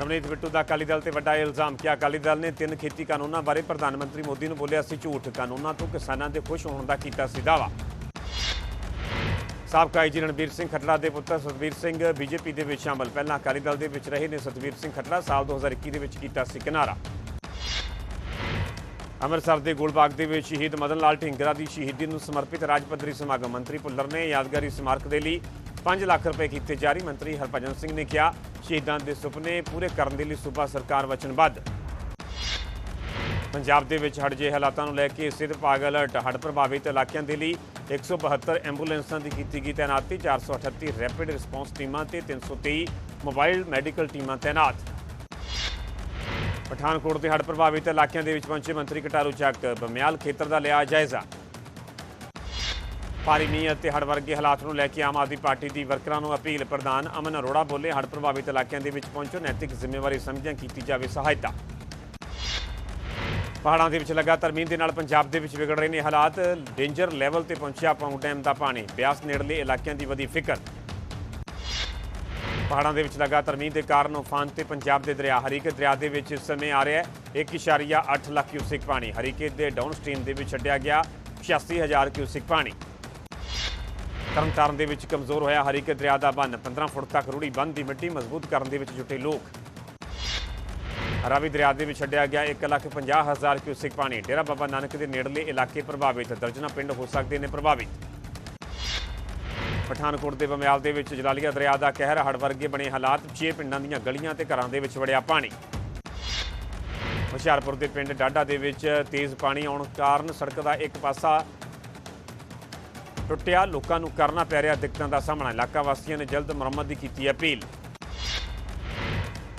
ਰਮਨੀਤ ਬਿੱਟੂ ਦਾ ਅਕਾਲੀ ਦਲ ਤੇ ਵੱਡਾ ਇਲਜ਼ਾਮ। ਕਿ ਅਕਾਲੀ ਦਲ ਨੇ ਤਿੰਨ ਖੇਤੀ ਕਾਨੂੰਨਾਂ ਬਾਰੇ ਪ੍ਰਧਾਨ ਮੰਤਰੀ ਮੋਦੀ ਨੂੰ ਬੋਲਿਆ ਸੀ ਝੂਠ। ਕਾਨੂੰਨਾਂ ਤੋਂ ਕਿਸਾਨਾਂ ਦੇ ਖੁਸ਼ ਹੋਣ ਦਾ ਕੀਤਾ ਸੀ ਦਾਅਵਾ। ਸਾਬਕਾ ਆਈਜੀ ਰਣਬੀਰ ਸਿੰਘ ਖੱਟੜਾ ਦੇ ਪੁੱਤਰ ਸਤਵੀਰ ਸਿੰਘ ਬੀਜੇਪੀ ਦੇ ਵਿੱਚ ਸ਼ਾਮਲ। ਪਹਿਲਾਂ ਅਕਾਲੀ ਦਲ ਦੇ ਵਿੱਚ ਰਹੇ ਨੇ ਸਤਵੀਰ ਸਿੰਘ ਖੱਟੜਾ, ਸਾਲ 2021 ਦੇ ਵਿੱਚ ਕੀਤਾ ਸੀ ਕਿਨਾਰਾ। ਅੰਮ੍ਰਿਤਸਰ ਦੇ ਗੋਲਬਾਗ ਦੇ ਵਿੱਚ ਸ਼ਹੀਦ ਮਦਨ ਲਾਲ ਢਿੰਗਰਾ ਦੀ ਸ਼ਹੀਦੀ ਨੂੰ ਸਮਰਪਿਤ ਰਾਜ ਪੱਧਰੀ ਸਮਾਗਮ ਮੰਤਰੀ ਭੁੱਲਰ ਨੇ ਯਾਦਗਾਰੀ ਸਮਾਰਕ ਦੇ ਲਈ 5 ਲੱਖ ਰੁਪਏ ਕੀਤੇ ਜਾਰੀ। ਮੰਤਰੀ ਹਰਭਜਨ ਸਿੰਘ ਨੇ ਕਿਹਾ, ਸ਼ਹੀਦਾਂ ਦੇ ਸੁਪਨੇ ਪੂਰੇ ਕਰਨ ਦੇ ਲਈ ਸੂਬਾ ਸਰਕਾਰ ਵਚਨਬੱਧ। ਪੰਜਾਬ ਦੇ ਵਿੱਚ ਹੜ੍ਹ ਜੇ ਹਾਲਾਤਾਂ ਨੂੰ ਲੈ ਕੇ ਸਿੱਧ ਵਿਭਾਗ ਅਲਰਟ। ਹੜ੍ਹ ਪ੍ਰਭਾਵਿਤ ਇਲਾਕਿਆਂ ਦੇ ਲਈ 172 ਐਂਬੂਲੈਂਸਾਂ ਦੀ ਕੀਤੀ ਗਈ ਤੈਨਾਤੀ 438 ਰੈਪਿਡ ਰਿਸਪੌਂਸ ਟੀਮਾਂ ਤੇ 323 ਮੋਬਾਈਲ ਮੈਡੀਕਲ ਟੀਮਾਂ ਤਾਇਨਾਤ ਪਠਾਨਕੋਟ ਦੇ ਹੜ੍ਹ ਪ੍ਰਭਾਵਿਤ ਇਲਾਕਿਆਂ ਦੇ ਵਿੱਚ ਪਹੁੰਚੇ ਮੰਤਰੀ ਕਟਾਰੂ ਚੱਕ, ਬਮਿਆਲ ਖੇਤਰ ਦਾ ਲਿਆ ਜਾਇਜ਼ਾ। ਭਾਰੀ ਮੀਂਹ ਅਤੇ ਹੜ੍ਹ ਵਰਗੇ ਹਾਲਾਤ ਨੂੰ ਲੈ ਕੇ ਆਮ ਆਦਮੀ ਪਾਰਟੀ ਦੀ ਵਰਕਰਾਂ ਨੂੰ ਅਪੀਲ, ਪ੍ਰਧਾਨ ਅਮਨ ਅਰੋੜਾ ਬੋਲੇ, ਹੜ੍ਹ ਪ੍ਰਭਾਵਿਤ ਇਲਾਕਿਆਂ ਦੇ ਵਿੱਚ ਪਹੁੰਚੋ, ਨੈਤਿਕ ਜ਼ਿੰਮੇਵਾਰੀ ਸਮਝਿਆ ਕੀਤੀ ਜਾਵੇ ਸਹਾਇਤਾ। ਪਹਾੜਾਂ ਦੇ ਵਿੱਚ ਲਗਾਤਾਰ ਮੀਂਹ ਦੇ ਨਾਲ ਪੰਜਾਬ ਦੇ ਵਿੱਚ ਵਿਗੜ ਰਹੇ ਨੇ ਹਾਲਾਤ ਡੇਂਜਰ ਲੈਵਲ ਤੇ ਪਹੁੰਚਿਆ ਪਾਉਂ ਡੈਮ ਦਾ ਪਾਣੀ, ਬਿਆਸ ਨੇੜਲੇ ਇਲਾਕਿਆਂ ਦੀ ਵਧੀ ਫਿਕਰ। ਪਹਾੜਾਂ ਦੇ ਵਿੱਚ ਲਗਾਤਾਰ ਮੀਂਹ ਦੇ ਕਾਰਨ ਉਫਾਨ ਤੇ ਪੰਜਾਬ ਦੇ ਦਰਿਆ, ਹਰੀਕੇ ਦਰਿਆ ਦੇ ਵਿੱਚ ਇਸ ਸਮੇਂ ਆ ਰਿਹਾ ਹੈ। 1.8 ਲੱਖ ਕਿਊਸਿਕ ਪਾਣੀ, ਹਰੀਕੇ ਦੇ ਡਾਊਨ ਸਟ੍ਰੀਮ ਦੇ ਵਿੱਚ ਛੱਡਿਆ ਗਿਆ 86000 ਕਿਊਸਿਕ ਪਾਣੀ। ਤਰਨਤਾਰਨ ਦੇ ਵਿੱਚ ਕਮਜ਼ੋਰ ਹੋਇਆ ਹਰੀਕੇ ਦਰਿਆ ਦਾ ਬੰਨ। 15 ਫੁੱਟ ਤੱਕ ਰੂੜੀ ਬੰਨ ਦੀ ਮਿੱਟੀ ਮਜ਼ਬੂਤ ਕਰਨ ਦੇ ਵਿੱਚ ਜੁਟੇ ਲੋਕ। ਰਾਵੀ ਦਰਿਆ ਦੇ ਵਿੱਚ ਛੱਡਿਆ ਗਿਆ 1,50,000 ਕਿਊਸਿਕ ਪਾਣੀ। ਡੇਰਾ ਬਾਬਾ ਨਾਨਕ ਦੇ ਨੇੜਲੇ ਇਲਾਕੇ ਪ੍ਰਭਾਵਿਤ। ਦਰਜਨਾ ਪਿੰਡ ਹੋ ਸਕਦੇ ਨੇ ਪ੍ਰਭਾਵਿਤ। ਪਠਾਨਕੋਟ ਦੇ ਬਮਿਆਲ ਦੇ ਵਿੱਚ ਜਲਾਲੀਆ ਦਰਿਆ ਦਾ ਕਹਿਰ ਹੜ ਵਰਗੇ ਬਣੇ ਹਾਲਾਤ 6 ਪਿੰਡਾਂ ਦੀਆਂ ਗਲੀਆਂ ਤੇ ਘਰਾਂ ਦੇ ਵਿੱਚ ਵੜਿਆ ਪਾਣੀ। ਹੁਸ਼ਿਆਰਪੁਰ ਦੇ ਪਿੰਡ ਡਾਡਾ ਦੇ ਵਿੱਚ ਤੇਜ਼ ਪਾਣੀ ਆਉਣ ਕਾਰਨ ਸੜਕ ਦਾ ਇੱਕ ਪਾਸਾ ਟੁੱਟਿਆ, ਲੋਕਾਂ ਨੂੰ ਕਰਨਾ ਪੈ ਰਿਹਾ ਦਿੱਕਤਾਂ ਦਾ ਸਾਹਮਣਾ। ਇਲਾਕਾ ਵਾਸੀਆਂ ਨੇ ਜਲਦ ਮੁਰੰਮਤ ਦੀ ਕੀਤੀ ਅਪੀਲ।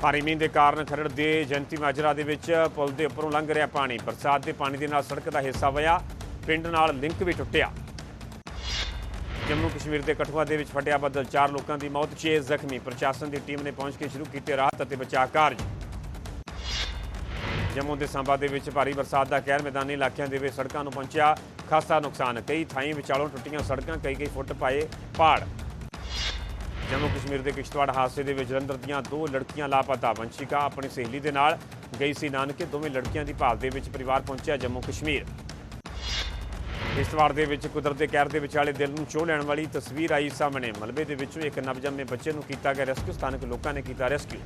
ਭਾਰੀ ਮੀਂਹ ਦੇ ਕਾਰਨ ਖਰੜ ਦੇ ਜੰਤੀ ਮਾਜਰਾ ਦੇ ਵਿੱਚ ਪੁਲ ਦੇ ਉੱਪਰੋਂ ਲੰਘ ਰਿਹਾ ਪਾਣੀ। ਬਰਸਾਤ ਦੇ ਪਾਣੀ ਦੇ ਨਾਲ ਸੜਕ ਦਾ ਹਿੱਸਾ ਵਇਆ, ਪਿੰਡ ਨਾਲ ਲਿੰਕ ਵੀ ਟੁੱਟਿਆ। ਜੰਮੂ ਕਸ਼ਮੀਰ ਦੇ ਕਠੂਆ ਦੇ ਵਿੱਚ ਫਟਿਆ ਬੱਦਲ। ਚਾਰ ਲੋਕਾਂ ਦੀ ਮੌਤ 6 ਜ਼ਖਮੀ। ਪ੍ਰਸ਼ਾਸਨ ਦੀ ਟੀਮ ਨੇ ਪਹੁੰਚ ਕੇ ਸ਼ੁਰੂ ਕੀਤੇ ਰਾਹਤ ਅਤੇ ਬਚਾਅ ਕਾਰਜ। ਜੰਮੂ ਦੇ ਸਾਂਬਾ ਦੇ ਵਿੱਚ ਭਾਰੀ ਬਰਸਾਤ ਦਾ ਕਹਿਰ ਮੈਦਾਨੀ ਇਲਾਕਿਆਂ ਦੇ ਵਿੱਚ ਸੜਕਾਂ ਨੂੰ ਪਹੁੰਚਿਆ ਖਾਸਾ ਨੁਕਸਾਨ। ਕਈ ਥਾਈਂ ਵਿਚਾਲੋਂ ਟੁੱਟੀਆਂ ਸੜਕਾਂ, ਕਈ ਕਈ ਫੁੱਟ ਪਾਏ ਪਹਾੜ ਜੰਮੂ ਕਸ਼ਮੀਰ ਦੇ ਕਿਸ਼ਤਵਾੜ ਹਾਦਸੇ ਦੇ ਵਿੱਚ ਜਲੰਧਰ ਦੀਆਂ ਦੋ ਲੜਕੀਆਂ ਲਾਪਤਾ। ਵੰਸ਼ਿਕਾ ਆਪਣੀ ਸਹੇਲੀ ਦੇ ਨਾਲ ਗਈ ਸੀ ਨਾਨਕੇ। ਦੋਵੇਂ ਲੜਕੀਆਂ ਦੀ ਭਾਲ ਦੇ ਵਿੱਚ ਪਰਿਵਾਰ ਪਹੁੰਚਿਆ ਜੰਮੂ ਕਸ਼ਮੀਰ। ਕਿਸ਼ਤਵਾੜ ਦੇ ਵਿੱਚ ਕੁਦਰਤ ਦੇ ਕਹਿਰ ਦੇ ਵਿਚਾਲੇ ਦਿਲ ਨੂੰ ਚੋਹ ਲੈਣ ਵਾਲੀ ਤਸਵੀਰ ਆਈ ਸਾਹਮਣੇ। ਮਲਬੇ ਦੇ ਵਿੱਚੋਂ ਇੱਕ ਨਵਜੰਮੇ ਬੱਚੇ ਨੂੰ ਕੀਤਾ ਗਿਆ ਰੈਸਕਿਊ। ਸਥਾਨਕ ਲੋਕਾਂ ਨੇ ਕੀਤਾ ਰੈਸਕਿਊ।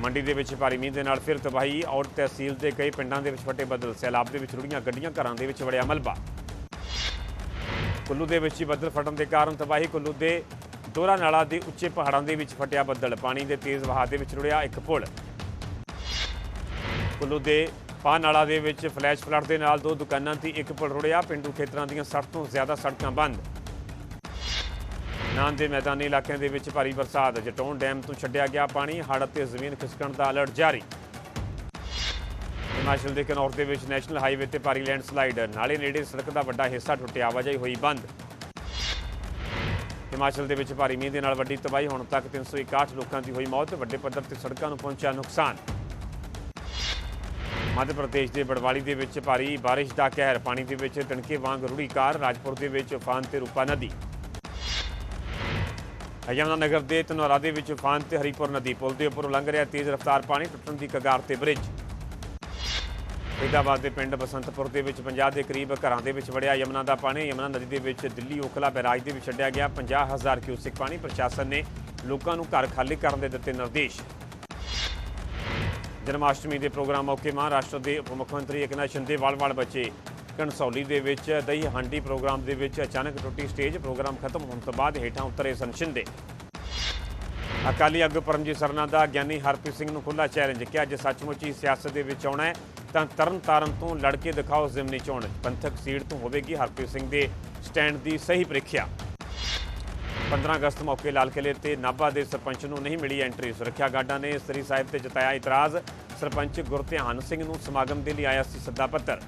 ਮੰਡੀ ਦੇ ਵਿੱਚ ਭਾਰੀ ਮੀਂਹ ਦੇ ਨਾਲ ਫਿਰ ਤਬਾਹੀ। ਔਰ ਤਹਿਸੀਲ ਦੇ ਕਈ ਪਿੰਡਾਂ ਦੇ ਵਿੱਚ ਫਟੇ ਬੱਦਲ। ਸੈਲਾਬ ਦੇ ਵਿੱਚ ਰੁੜੀਆਂ ਗੱਡੀਆਂ, ਘਰਾਂ ਦੇ ਵਿੱਚ ਵੜਿਆ ਮਲਬਾ। ਕੁੱਲੂ ਦੇ ਵਿੱਚ ਹੀ ਬੱਦਲ ਫਟਣ ਦੇ ਕਾਰਨ ਤਬਾਹੀ। ਕੁੱਲੂ ਦੇ ਦੋਰਾ ਨਾਲਾ ਦੇ ਉੱਚੇ ਪਹਾੜਾਂ ਦੇ ਵਿੱਚ ਫਟਿਆ ਬੱਦਲ। ਪਾਣੀ ਦੇ ਤੇਜ਼ ਵਹਾਅ ਦੇ ਵਿੱਚ ਰੁੜਿਆ ਇੱਕ ਪੁਲ। ਕੁੱਲੂ ਦੇ ਪਾ ਨਾਲਾ ਦੇ ਵਿੱਚ ਫਲੈਸ਼ ਫਲੱਡ ਦੇ ਨਾਲ ਦੋ ਦੁਕਾਨਾਂ ਤੇ ਇੱਕ ਪੁਲ ਰੁੜਿਆ। ਪਿੰਡੂ ਖੇਤਰਾਂ ਦੀਆਂ 60 ਤੋਂ ਜ਼ਿਆਦਾ ਸੜਕਾਂ ਬੰਦ। ਨਾਨ ਦੇ ਮੈਦਾਨੀ ਇਲਾਕਿਆਂ ਦੇ ਵਿੱਚ ਭਾਰੀ ਬਰਸਾਤ ਜਟੌਣ ਡੈਮ ਤੋਂ ਛੱਡਿਆ ਗਿਆ ਪਾਣੀ, ਹੜ੍ਹ ਅਤੇ ਜ਼ਮੀਨ ਖਿਸਕਣ ਦਾ ਅਲਰਟ ਜਾਰੀ। ਹਿਮਾਚਲ ਦੇ ਕਨੌਰ ਦੇ ਵਿੱਚ ਨੈਸ਼ਨਲ ਹਾਈਵੇ ਤੇ ਭਾਰੀ ਲੈਂਡਸਲਾਈਡ, ਨਾਲੇ ਨੇੜੇ ਸੜਕ ਦਾ ਵੱਡਾ ਹਿੱਸਾ ਟੁੱਟਿਆ, ਆਵਾਜਾਈ ਹੋਈ ਬੰਦ। ਹਿਮਾਚਲ ਦੇ ਵਿੱਚ ਭਾਰੀ ਮੀਂਹ ਦੇ ਨਾਲ ਵੱਡੀ ਤਬਾਹੀ, ਹੋਣ ਤੱਕ 361 ਲੋਕਾਂ ਦੀ ਹੋਈ ਮੌਤ, ਵੱਡੇ ਪੱਧਰ ਤੇ ਸੜਕਾਂ ਨੂੰ ਪਹੁੰਚਿਆ ਨੁਕਸਾਨ। ਮੱਧ ਪ੍ਰਦੇਸ਼ ਦੇ ਬੜਵਾਲੀ ਦੇ ਵਿੱਚ ਭਾਰੀ ਬਾਰਿਸ਼ ਦਾ ਕਹਿਰ, ਪਾਣੀ ਦੇ ਵਿੱਚ ਤਣਕੇ ਵਾਂਗ ਰੁੜੀ ਕਾਰ, ਰਾਜਪੁਰ ਦੇ ਵਿੱਚ ਉਫਾਨ ਤੇ ਰੂਪਾ ਨਦੀ। ਯਮਨਾ ਨਗਰ ਦੇ ਧਨੌਰਾ ਦੇ ਵਿੱਚ ਉਫਾਨ ਤੇ ਹਰੀਪੁਰ ਨਦੀ ਪੁਲ ਦੇ ਉੱਪਰ ਲੰਘ ਰਿਹਾ ਤੇਜ਼ ਰਫ਼ਤਾਰ ਪਾਣੀ ਟੁੱਟਣ ਦੀ ਕਗਾਰ ਤੇ ਬ੍ਰਿਜ। ਫਰੀਦਾਬਾਦ ਦੇ ਪਿੰਡ ਬਸੰਤਪੁਰ ਦੇ ਵਿੱਚ 50 ਦੇ ਕਰੀਬ ਘਰਾਂ ਦੇ ਵਿੱਚ ਵੜਿਆ ਯਮਨਾ ਦਾ ਪਾਣੀ। ਯਮਨਾ ਨਦੀ ਦੇ ਵਿੱਚ ਦਿੱਲੀ ਓਖਲਾ ਬੈਰਾਜ ਦੇ ਵਿੱਚ ਛੱਡਿਆ ਗਿਆ 50000 ਕਿਊਸਿਕ ਪਾਣੀ। ਪ੍ਰਸ਼ਾਸਨ ਨੇ ਲੋਕਾਂ ਨੂੰ ਘਰ ਖਾਲੀ ਕਰਨ ਦੇ ਦਿੱਤੇ ਨਿਰਦੇਸ਼। ਜਨਮਾਸ਼ਟਮੀ ਦੇ ਪ੍ਰੋਗਰਾਮ ਮੌਕੇ ਮਹਾਰਾਸ਼ਟਰ ਦੇ ਉਪ ਮੁੱਖ ਮੰਤਰੀ ਏਕਨਾਥ ਸ਼ਿੰਦੇ ਵਾਲ-ਵਾਲ ਬੱਚੇ ਕਣਸੌਲੀ ਦੇ ਵਿੱਚ, ਦਹੀਂ ਹਾਂਡੀ ਪ੍ਰੋਗਰਾਮ ਦੇ ਵਿੱਚ ਅਚਾਨਕ ਟੁੱਟੀ ਸਟੇਜ ਪ੍ਰੋਗਰਾਮ ਖਤਮ ਹੋਣ ਤੋਂ ਬਾਅਦ ਹੇਠਾਂ ਉਤਰੇ ਸਨ ਸ਼ਿੰਦੇ। ਅਕਾਲੀ ਆਗੂ ਪਰਮਜੀਤ ਸਰਨਾ ਦਾ ਗਿਆਨੀ ਹਰਪ੍ਰੀਤ ਸਿੰਘ ਨੂੰ ਖੁੱਲਾ ਚੈਲੰਜ ਕਿ ਅੱਜ ਸੱਚਮੁੱਚ ਹੀ ਸਿਆਸਤ ਦੇ ਵਿੱਚ ਆਉਣਾ ਹੈ, ਤਾਂ ਤਰਨ ਤਾਰਨ ਤੋਂ ਲੜ ਕੇ ਦਿਖਾਓ ਜ਼ਿਮਨੀ ਚੋਣ, ਪੰਥਕ ਸੀਟ ਤੋਂ ਹੋਵੇਗੀ ਹਰਪ੍ਰੀਤ ਸਿੰਘ ਦੇ ਸਟੈਂਡ ਦੀ ਸਹੀ ਪ੍ਰੀਖਿਆ। 15 ਅਗਸਤ ਮੌਕੇ ਲਾਲ ਕਿਲੇ ਤੇ ਨਾਭਾ ਦੇ ਸਰਪੰਚ ਨੂੰ ਨਹੀਂ ਮਿਲੀ ਐਂਟਰੀ, ਸੁਰੱਖਿਆ ਗਾਰਡਾਂ ਨੇ ਸ੍ਰੀ ਸਾਹਿਬ ਤੇ ਜਤਾਇਆ ਇਤਰਾਜ਼, ਸਰਪੰਚ ਗੁਰਧਿਆਨ ਸਿੰਘ ਨੂੰ ਸਮਾਗਮ ਦੇ ਲਈ ਆਇਆ ਸੀ ਸੱਦਾ ਪੱਤਰ।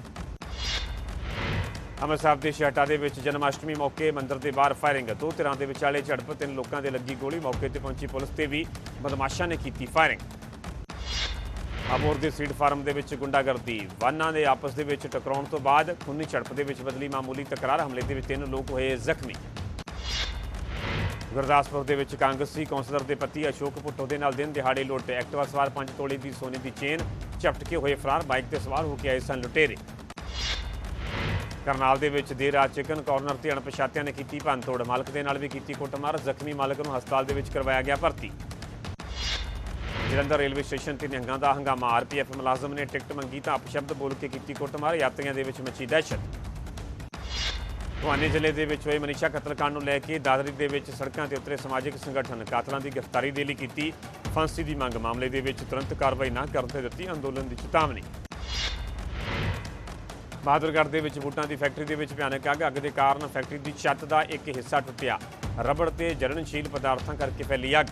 ਅੰਮ੍ਰਿਤਸਰ ਦੇ ਛਿਆਟਾ ਦੇ ਵਿੱਚ ਜਨਮਾਸ਼ਟਮੀ ਮੌਕੇ ਮੰਦਿਰ ਦੇ ਬਾਹਰ ਫਾਇਰਿੰਗ ਦੋ ਧਿਰਾਂ ਦੇ ਵਿਚਾਲੇ ਝੜਪ, ਤਿੰਨ ਲੋਕਾਂ ਦੇ ਲੱਗੀ ਗੋਲੀ ਮੌਕੇ ਤੇ ਪਹੁੰਚੀ ਪੁਲਿਸ ਤੇ ਵੀ ਬਦਮਾਸ਼ਾਂ ਨੇ ਕੀਤੀ ਫਾਇਰਿੰਗ ਅਬੋਰ ਦੇ ਸੀਡ ਫਾਰਮ ਦੇ ਵਿੱਚ ਗੁੰਡਾਗਰਦੀ, ਵਾਹਨਾਂ ਦੇ ਆਪਸ ਦੇ ਵਿੱਚ ਟਕਰਾਉਣ ਤੋਂ ਬਾਅਦ ਖੂਨੀ ਝੜਪ ਦੇ ਵਿੱਚ ਬਦਲੀ ਮਾਮੂਲੀ ਤਕਰਾਰ, ਹਮਲੇ ਦੇ ਵਿੱਚ ਤਿੰਨ ਲੋਕ ਹੋਏ ਜ਼ਖਮੀ। ਗੁਰਦਾਸਪੁਰ ਦੇ ਵਿੱਚ ਕਾਂਗਰਸੀ ਕੌਂਸਲਰ ਦੇ ਪਤੀ ਅਸ਼ੋਕ ਭੁੱਟੋ ਦੇ ਨਾਲ ਦਿਨ ਦਿਹਾੜੇ ਲੁੱਟ, ਐਕਟਿਵਾ ਸਵਾਰ 5 ਤੋਲੇ ਦੀ ਸੋਨੇ ਦੀ ਚੇਨ ਝਪਟ ਕੇ ਹੋਏ ਫਰਾਰ, ਬਾਈਕ ਤੇ ਸਵਾਰ ਹੋ ਕੇ ਆਏ ਸਨ ਲੁਟੇਰੇ। ਕਰਨਾਲ ਦੇ ਵਿੱਚ ਦੇਰ ਰਾਤ ਚਿਕਨ ਕਾਰਨਰ ਤੇ ਅਣਪਛਾਤਿਆਂ ਨੇ ਕੀਤੀ ਭੰਨਤੋੜ। ਮਾਲਕ ਦੇ ਨਾਲ ਵੀ ਕੀਤੀ ਕੁੱਟਮਾਰ। ਜ਼ਖਮੀ ਮਾਲਕ ਨੂੰ ਹਸਪਤਾਲ ਦੇ ਵਿੱਚ ਕਰਵਾਇਆ ਗਿਆ ਭਰਤੀ। ਜਲੰਧਰ ਰੇਲਵੇ ਸਟੇਸ਼ਨ ਤੇ ਨਿਹੰਗਾਂ ਦਾ ਹੰਗਾਮਾ। ਆਰਪੀਐਫ ਮੁਲਾਜ਼ਮ ਨੇ ਟਿਕਟ ਮੰਗੀ ਤਾਂ ਅਪਸ਼ਬਦ ਬੋਲ ਕੇ ਕੀਤੀ ਕੁੱਟਮਾਰ। ਯਾਤਰੀਆਂ ਦੇ ਵਿੱਚ ਮਚੀ ਦਹਿਸ਼ਤ। ਭਵਾਨੀ ਜ਼ਿਲ੍ਹੇ ਦੇ ਵਿੱਚ ਹੋਏ ਮਨੀਸ਼ਾ ਕਤਲकांड ਨੂੰ ਲੈ ਕੇ ਦਾਦਰੀ ਦੇ ਵਿੱਚ ਸੜਕਾਂ ਤੇ ਉਤਰੇ ਸਮਾਜਿਕ ਸੰਗਠਨ। ਕਾਤਲਾਂ ਦੀ ਗ੍ਰਿਫਤਾਰੀ ਦੇ ਲਈ ਕੀਤੀ ਫਾਂਸੀ ਦੀ ਮੰਗ। ਮਾਮਲੇ ਦੇ ਵਿੱਚ ਤੁਰੰਤ ਕਾਰਵਾਈ ਨਾ ਕਰਨ ਤੇ ਦਿੱਤੀ ਅੰਦੋਲਨ ਦੀ ਚੇਤਾਵਨੀ। ਬਹਾਦਰਗੜ੍ਹ ਦੇ ਵਿੱਚ ਬੂਟਾਂ ਦੀ ਫੈਕਟਰੀ ਦੇ ਵਿੱਚ ਭਿਆਨਕ ਅੱਗ ਅੱਗ ਦੇ ਕਾਰਨ ਫੈਕਟਰੀ ਦੀ ਛੱਤ ਦਾ ਇੱਕ ਹਿੱਸਾ ਟੁੱਟਿਆ। ਰਬੜ ਤੇ ਜਲਨਸ਼ੀਲ ਪਦਾਰਥਾਂ ਕਰਕੇ ਫੈਲੀ ਅੱਗ।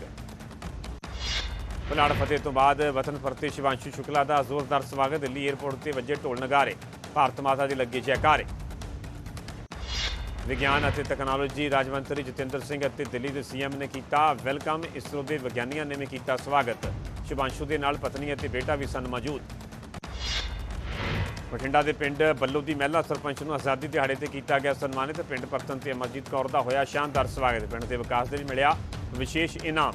ਪੁਲਾੜ ਫਤਿਹ ਤੋਂ ਬਾਅਦ ਵਤਨ ਪਰਤੇ ਸ਼ਿਵਾਂਸ਼ੂ ਸ਼ੁਕਲਾ ਦਾ ਜ਼ੋਰਦਾਰ ਸਵਾਗਤ, ਦਿੱਲੀ 에ਅਰਪੋਰਟ ਤੇ ਵੱਜੇ ਢੋਲ ਨਗਾਰੇ। ਭਾਰਤ ਮਾਤਾ ਦੇ ਲੱਗੇ ਜੈਕਾਰੇ। ਵਿਗਿਆਨ ਅਤੇ ਤਕਨਾਲੋਜੀ ਰਾਜ ਮੰਤਰੀ ਜਤਿੰਦਰ ਸਿੰਘ ਅਤੇ ਦਿੱਲੀ ਦੇ ਸੀਐਮ ਨੇ ਕੀਤਾ ਵੈਲਕਮ, ਇਸਰੋ ਦੇ ਵਿਗਿਆਨੀਆਂ ਨੇ ਵੀ ਕੀਤਾ ਸਵਾਗਤ। ਸ਼ਿਵਾਂਸ਼ੂ ਦੇ ਨਾਲ ਪਤਨੀ ਅਤੇ ਬੇਟਾ ਵੀ ਸਨ ਮੌਜੂਦ। ਬਠਿੰਡਾ ਦੇ ਪਿੰਡ ਬੱਲੋ ਦੀ ਮਹਿਲਾ ਸਰਪੰਚ ਨੂੰ ਆਜ਼ਾਦੀ ਦਿਹਾੜੇ ਤੇ ਕੀਤਾ ਗਿਆ ਸਨਮਾਨਿਤ। ਪਿੰਡ ਪਰਤਨ ਤੇ ਅਮਰਜੀਤ ਕੌਰ ਦਾ ਹੋਇਆ ਸ਼ਾਨਦਾਰ ਸਵਾਗਤ। ਪਿੰਡ ਦੇ ਵਿਕਾਸ ਦੇ ਲਈ ਮਿਲਿਆ ਵਿਸ਼ੇਸ਼ ਇਨਾਮ।